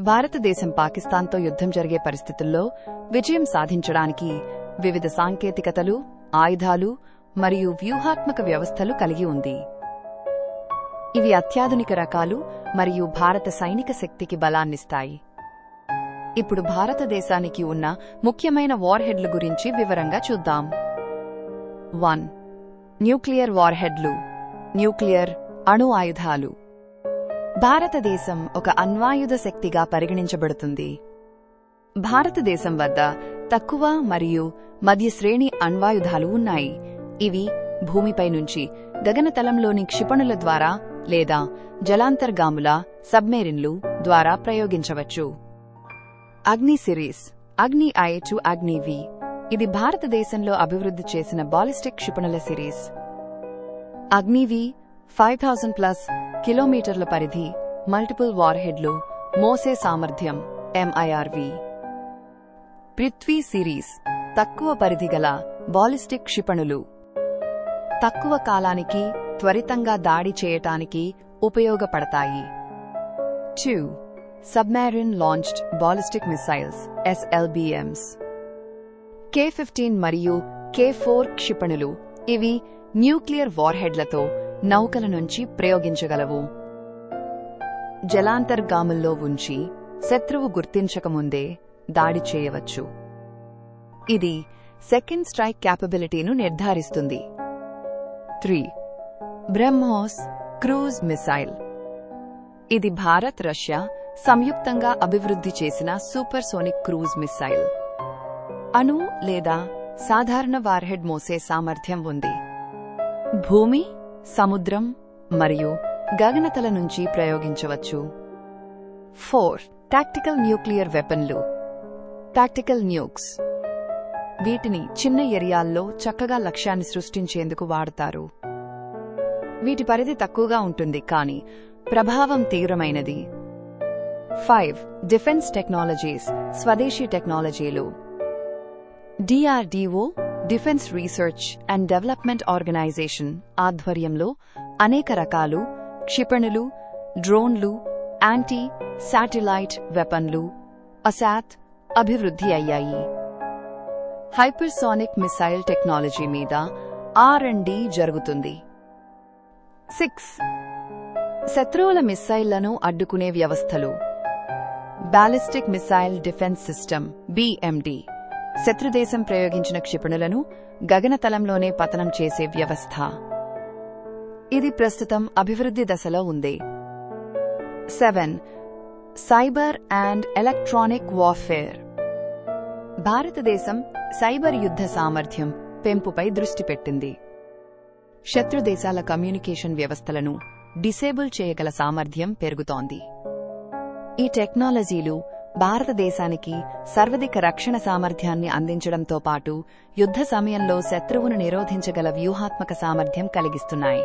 భారతదేశం పాకిస్తాన్తో యుద్ధం జరిగే పరిస్థితుల్లో విజయం సాధించడానికి వివిధ సాంకేతికతలు ఆయుధాలు మరియు వ్యూహాత్మక వ్యవస్థలు కలిగి ఉంది. ఇవి అత్యాధునిక రకాలు మరియు భారత సైనిక శక్తికి బలాన్నిస్తాయి. ఇప్పుడు భారతదేశానికి ఉన్న ముఖ్యమైన వార్హెడ్ల గురించి వివరంగా చూద్దాం. వన్. న్యూక్లియర్ వార్హెడ్లు. న్యూక్లియర్ అణు ఆయుధాలు. భారతదేశం ఒక అణ్వాయుధ శక్తిగా పరిగణించబడుతుంది. భారతదేశం వద్ద తక్కువ మరియు మధ్య శ్రేణి అణ్వాయుధాలు ఉన్నాయి. ఇవి భూమిపై నుంచి గగనతలంలోని క్షిపణుల ద్వారా లేదా జలాంతర్గాముల సబ్మెరిన్లు ద్వారా ప్రయోగించవచ్చు. అగ్ని సిరీస్ అగ్ని ఐ టు అగ్ని వి. ఇది భారతదేశంలో అభివృద్ధి చేసిన ballistic క్షిపణుల series. Agni V five thousand plus కిలోమీటర్ల పరిధి మల్టిపుల్ వార్హెడ్లు మోసే సామర్థ్యం ఎంఐఆర్వి పృథ్వీ సిరీస్ తక్కువ పరిధి గల బాలిస్టిక్ క్షిపణులు. తక్కువ కాలానికి త్వరితంగా దాడి చేయటానికి ఉపయోగపడతాయి. Two submarine launched ballistic missiles SLBMs K fifteen మరియు కే ఫోర్ క్షిపణులు ఇవి న్యూక్లియర్ వార్హెడ్లతో నౌకల నుంచి ప్రయోగించగలవు. జలాంతర్గాముల్లో ఉంచి శత్రువు గుర్తించకముందే దాడి చేయవచ్చు. ఇది సెకండ్ స్ట్రైక్ క్యాపబిలిటీను నిర్ధారిస్తుంది. త్రీ. BrahMos cruise missile. ఇది భారత్ రష్యా సంయుక్తంగా అభివృద్ధి చేసిన సూపర్సోనిక్ క్రూజ్ మిసైల్. అణు లేదా సాధారణ వార్హెడ్ మోసే సామర్థ్యం ఉంది. భూమి సముద్రం మరియు గగనతల నుంచి ప్రయోగించవచ్చు. Four tactical nuclear వెపన్లు. Tactical nukes. వీటిని చిన్న ఏరియాల్లో చక్కగా లక్ష్యాన్ని సృష్టించేందుకు వాడతారు. వీటి పరిధి తక్కువగా ఉంటుంది కానీ ప్రభావం తీవ్రమైనది. ఫైవ్ డిఫెన్స్ టెక్నాలజీస్ స్వదేశీ టెక్నాలజీలు. DRDO defence research and development organisation ఆధ్వర్యంలో అనేక రకాలు క్షిపణులు డ్రోన్లు యాంటీ శాటిలైట్ వెపన్లు అసాత్ అభివృద్ధి అయ్యాయి. హైపర్సానిక్ మిసైల్ టెక్నాలజీ మీద ఆర్ అండ్ డి జరుగుతుంది. సిక్స్. శత్రువుల మిస్సైళ్ళను అడ్డుకునే వ్యవస్థలు. Ballistic missile defence system BMD శత్రుదేశం ప్రయోగించిన క్షిపణులను గగనతలంలోనే పతనం చేసే వ్యవస్థ. ఇది ప్రస్తుతం అభివృద్ధి దశలో ఉంది. Seven. Cyber and electronic warfare. భారతదేశం సైబర్ యుద్ధ సామర్థ్యం పెంపుపై దృష్టి పెట్టింది. శత్రు దేశాల కమ్యూనికేషన్ వ్యవస్థలను డిసేబుల్ చేయగల సామర్థ్యం పెరుగుతోంది. ఈ టెక్నాలజీలు భారతదేశానికి సర్వధిక రక్షణ సామర్థ్యాన్ని అందించడంతో పాటు యుద్ధ సమయంలో శత్రువును నిరోధించగల వ్యూహాత్మక సామర్థ్యం కలిగిస్తున్నాయి.